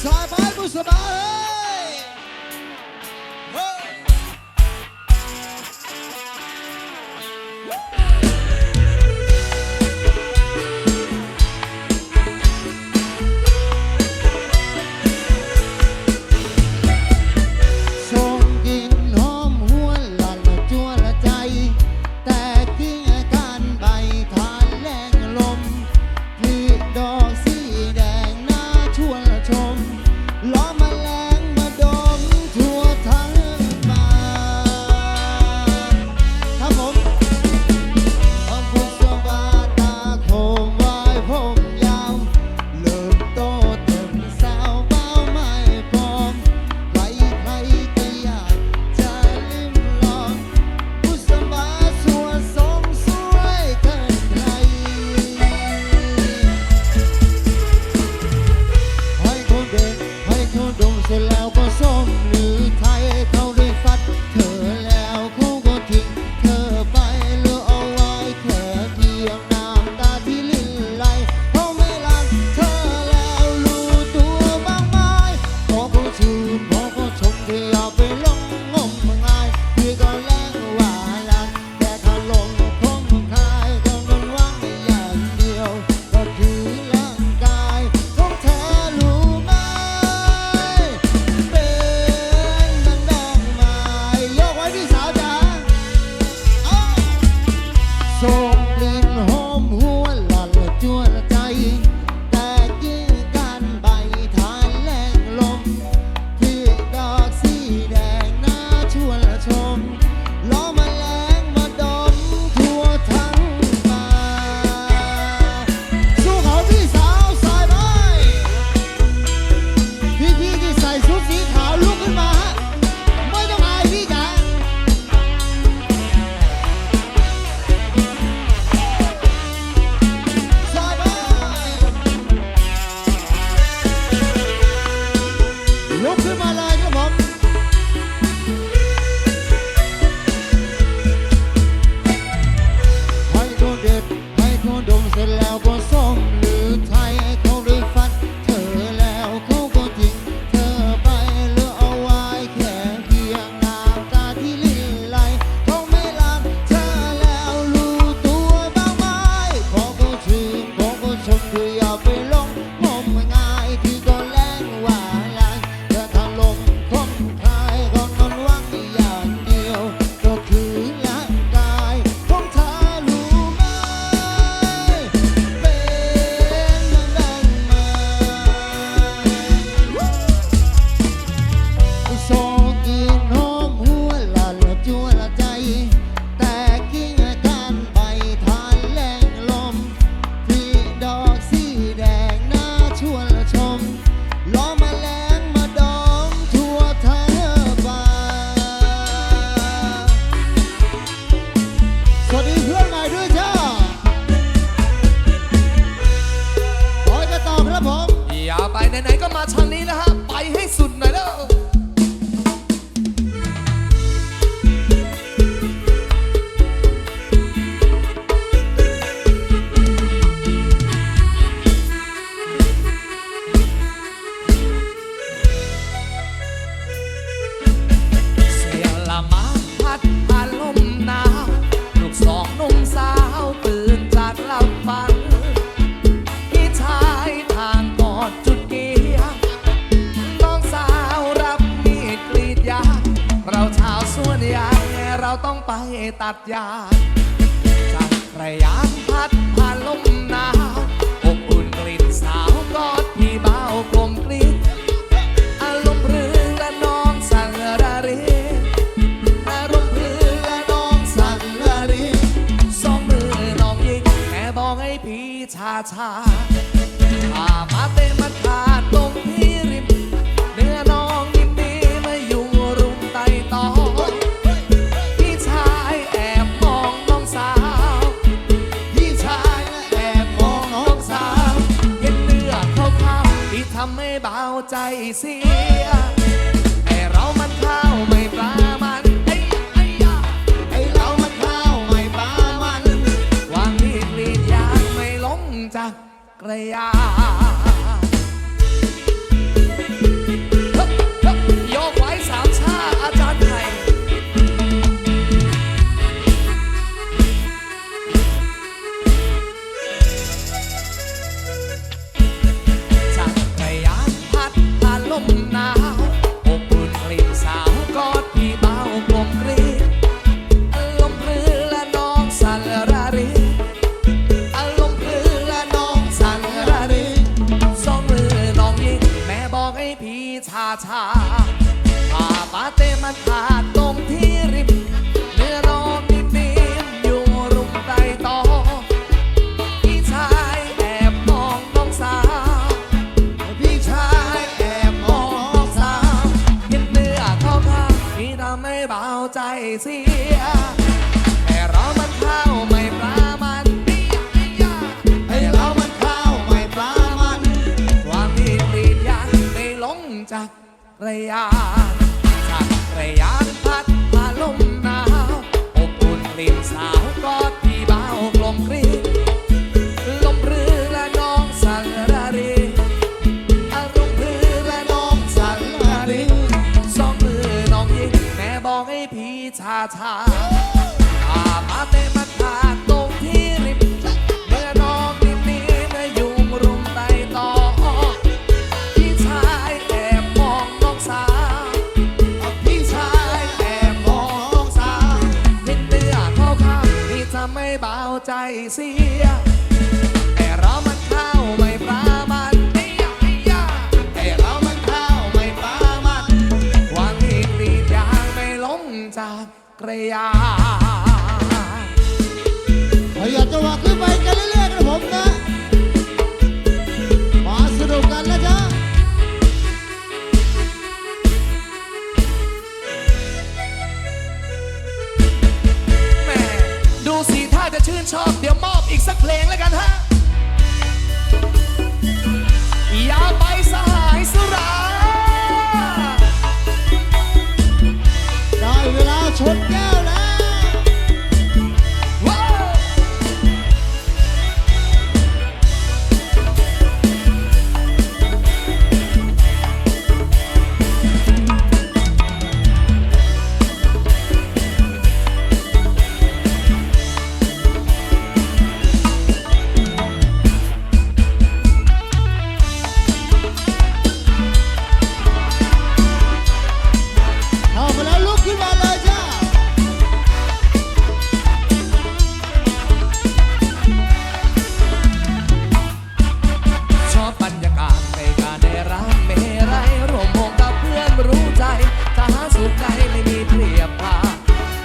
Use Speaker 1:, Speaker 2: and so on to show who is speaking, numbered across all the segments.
Speaker 1: Sai, vai, Musamara! soul. ตัดยาจักรยานพัดพาลมหนาวอบอุ่นกลิ่นสาวกอ
Speaker 2: ดพี่เบากมกลิ่นอารมณ์รื่นและน้องสั่งระรีอารมณ์รื่นและน้องสั่งระรีสองมือน้องยิงแค่บอกให้พี่ชาชา ใจเสียไอเรามันข้าวไม่ปลามันไอไอยาไอเรามันข้าวไม่ปลามันวางมีดลีดยางไม่ลงจากกระยา ให้พี่ชาชาพาปาเต้มาทาตรงที่ริมเนื้อน้องนิ่มๆอยู่รุมใต้ตอพี่ชายแอบมองน้องสาวพี่ชายแอบมองน้องสาวเห็นเนื้อเขาข้างพี่ทำให้เบาใจเสียแต่เรามันเข้ามา
Speaker 1: ร
Speaker 2: ยานจักรยานพัดพาลมหนาวอบอุ่นลิ่นสาวกอดพี่เบากลมกรีลมเรือและน้องสันระรีอารมณ์เรือและน้องสันระรีสองมือน้องยิงแม่บอกให้พี่ชาชา เสีย แต่เรามันเข้าไม่ปรามันแต่เรามันเข้าไม่ปรามันวางที่กรีดยางไม่ล้มจากกระยาน
Speaker 1: ถ้าอยากจะว่าขึ้นไปกันเรื่อยๆครับผมนะมาสนุกกันนะจ๊ะ
Speaker 2: แม่ดูสีท่าจะชื่นชอบ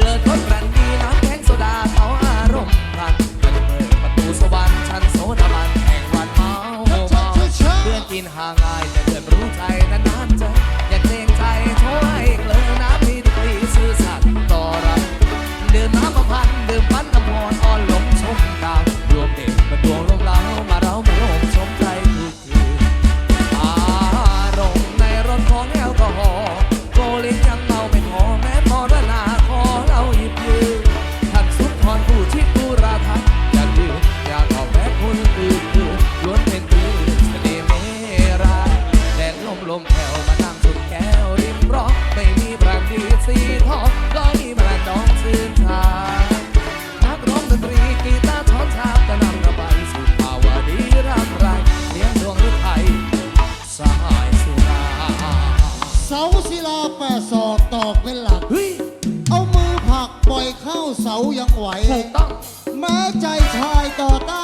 Speaker 2: เลิศทดรันดีน้ำแข็งโซดาเขาอารมณ์พันเปิดประตูสวรรค์ชั้นโซดาบันแห่งวันเมาเมาเพื่อนกินห่างอาย ลมลมแผ่วมานั่งสุดแก้วริมร้องไม่มีบรันดีสีทองก็มีแมลงดองซื่นชานักร้องดนตรีกีตาร์ช้อนชามกระนำระบายสู่ภาวะดีรำไรเลี้ยงดวงฤทัยสหายสุรา
Speaker 1: เสาศิลาแปดศอกตอกเป็นหลัก
Speaker 2: เฮ้ย
Speaker 1: เอามือผลักปล่อยเข้าเสายังไหว
Speaker 2: ถูกต้อง
Speaker 1: แม้ใจชายต่อต้าน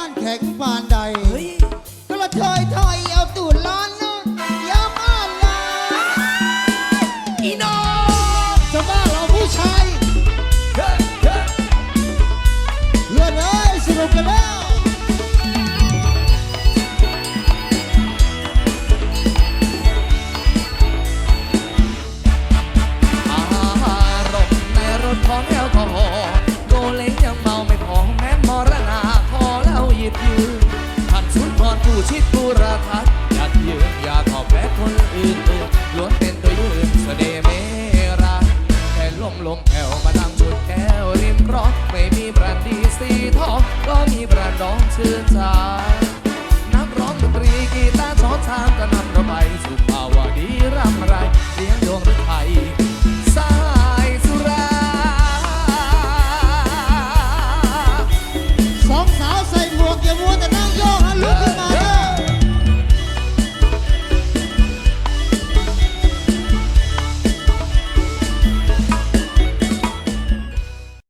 Speaker 1: canais, se não quer mais.